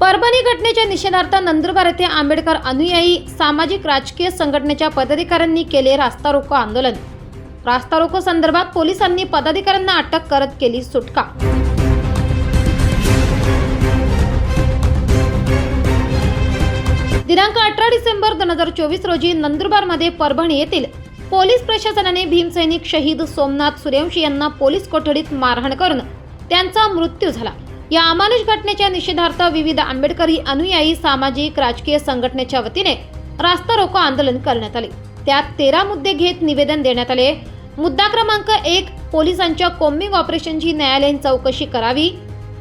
परभणी घटनेच्या निषेधार्थ नंदुरबार येथे आंबेडकर अनुयायी सामाजिक राजकीय संघटनेच्या पदाधिकाऱ्यांनी केले रास्ता रोको आंदोलन. रास्ता रोको संदर्भात पोलिसांनी पदाधिकाऱ्यांना अटक करत केली सुटका. दिनांक अठरा डिसेंबर दोन हजार चोवीस रोजी नंदुरबारमध्ये परभणी येथील पोलीस प्रशासनाने भीमसैनिक शहीद सोमनाथ सूर्यवंशी यांना पोलीस कोठडीत मारहाण करून त्यांचा मृत्यू झाला. या अमानुष घटनेच्या निषेधार्थ विविध आंबेडकरी अनुयायी सामाजिक राजकीय संघटनेच्या वतीने रास्ता रोको आंदोलन करण्यात आले. त्यात तेरा मुद्दे घेत निवेदन देण्यात आले. मुद्दा क्रमांक एक पोलिसांच्या कोम्बिंग ऑपरेशनची न्यायालयीन चौकशी करावी.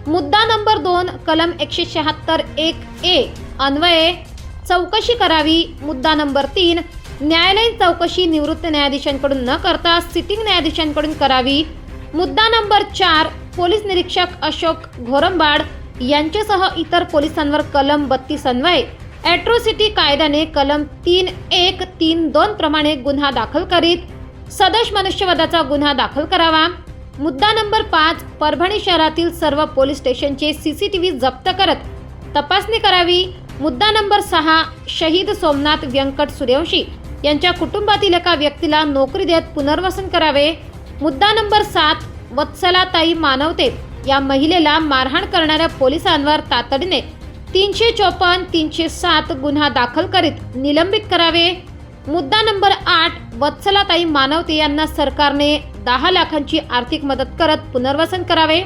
मुद्दा नंबर दोन कलम एकशे शहात्तर एक ए अन्वये. चौकशी करावी. मुद्दा नंबर तीन न्यायालयीन चौकशी निवृत्त न्यायाधीशांकडून न करता सिटिंग न्यायाधीशांकडून करावी. मुद्दा नंबर चार पोलीस निरीक्षक अशोक घोरंबाड यांच्यासह इतर पोलिसांवर कलम बत्तीस अन्वये. ॲट्रोसिटी कायद्याने कलम तीन एक तीन दोन प्रमाणे गुन्हा दाखल करीत सदोष मनुष्यवधाचा गुन्हा दाखल करावा. मुद्दा नंबर पाच परभणी शहरातील सर्व पोलीस स्टेशनचे व्ही जप्त करत तपासणी करावी. मुद्दा नंबर सहा शहीद सोमनाथ व्यंकट सूर्यवंशी यांच्या कुटुंबातील एका व्यक्तीला नोकरी देत पुनर्वसन करावे. मुद्दा नंबर सात वत्सलाताई मानवते या महिलेला मारहाण करणाऱ्या पोलिसांवर तातडीने तीनशे चोपन्न तीनशे सात गुन्हा दाखल करीत निलंबित करावे. मुद्दा नंबर आठ वत्सलाताई मानवते यांना सरकारने दहा लाखांची आर्थिक मदत करत पुनर्वसन करावे.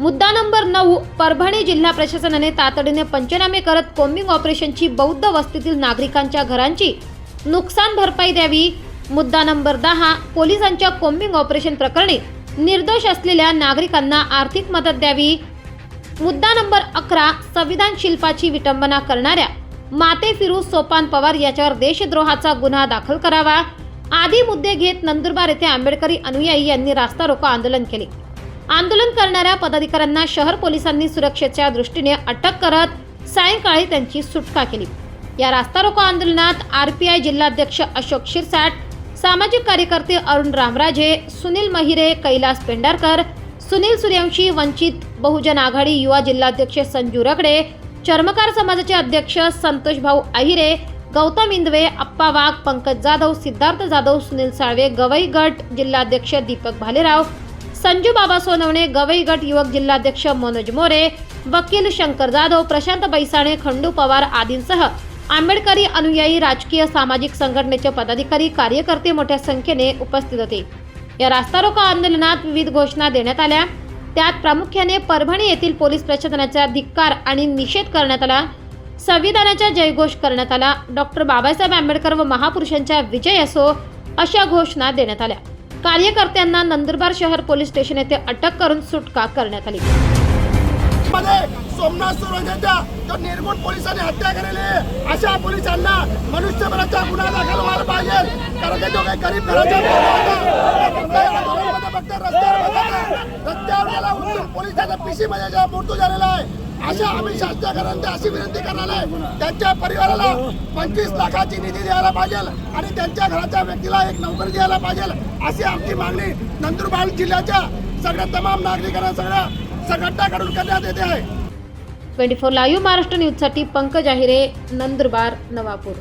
मुद्दा नंबर नऊ परभणी जिल्हा प्रशासनाने तातडीने पंचनामे करत कोम्बिंग ऑपरेशनची बौद्ध वस्तीतील नागरिकांच्या घरांची नुकसान भरपाई द्यावी. मुद्दा नंबर दहा पोलिसांच्या कोम्बिंग ऑपरेशन प्रकरणी निर्दोष असलेल्या नागरिकांना आर्थिक मदत द्यावी. मुद्दा नंबर अकरा संविधान शिल्पाची विटंबना करणाऱ्या माते फिरू सोपान पवार याच्यावर देशद्रोहाचा गुन्हा दाखल करावा. आदी मुद्दे घेत नंदुरबार येथे आंबेडकरी अनुयायी यांनी रास्ता रोको आंदोलन केले. आंदोलन करणाऱ्या पदाधिकाऱ्यांना शहर पोलिसांनी सुरक्षेच्या दृष्टीने अटक करत सायंकाळी त्यांची सुटका केली. या रास्ता रोको आंदोलनात आर पी आय जिल्हाध्यक्ष अशोक शिरसाट सामाजिक कार्यकर्ते अरुण रामराजे सुनील महिरे कैलास पेंढारकर सुनील सूर्यवंशी वंचित बहुजन आघाडी युवा जिल्हाध्यक्ष संजू रगडे चर्मकार समाजाचे अध्यक्ष संतोष भाऊ अहिरे गौतम इंदवे अप्पा वाघ पंकज जाधव सिद्धार्थ जाधव सुनील साळवे गवई गट जिल्हाध्यक्ष दीपक भालेराव संजू बाबा सोनवणे गवई गट युवक जिल्हाध्यक्ष मनोज मोरे वकील शंकर जाधव प्रशांत बैसाणे खंडू पवार आदींसह आंबेडकरी अनुयायी राजकीय सामाजिक संघटनेचे पदाधिकारी कार्यकर्ते मोठ्या संख्येने उपस्थित होते. या रास्ता रोको आंदोलनात विविध घोषणा देण्यात आल्या. त्यात प्रामुख्याने परभणी येथील पोलीस प्रशासनाचा धिक्कार आणि निषेध करण्यात आला. संविधानाचा जयघोष करण्यात आला. डॉक्टर बाबासाहेब आंबेडकर व महापुरुषांचा विजय असो अशा घोषणा देण्यात आल्या. कार्यकर्त्यांना नंदुरबार शहर पोलीस स्टेशन येथे अटक करून सुटका करण्यात आली. मध्ये सोमनाथ सुरवंशांच्या जो निर्गुण पोलिसांनी हत्या केलेली आहे. अशा पोलिसांना मनुष्यबळाचा गुन्हा दाखल व्हायला पाहिजे. कारण की जो काही गरीब घराचा फक्त रस्त्यावर रस्त्यावर गेला उचलून पोलिसांच्या पिशी जेव्हा मृत्यू झालेला आहे अशा आम्ही शासनाकडे अशी विनंती करणार आहे. त्यांच्या परिवाराला पंचवीस लाखाची निधी द्यायला पाहिजे आणि त्यांच्या घराच्या व्यक्तीला एक नोकरी द्यायला पाहिजे अशी आमची मागणी नंदुरबार जिल्ह्याच्या सगळ्या तमाम नागरिकांना सगळ्या संघटनाकडून करण्यात येते आहे. ट्वेंटी फोर लाईव्ह महाराष्ट्र न्यूजसाठी पंकज आहिरे नंदुरबार नवापूर.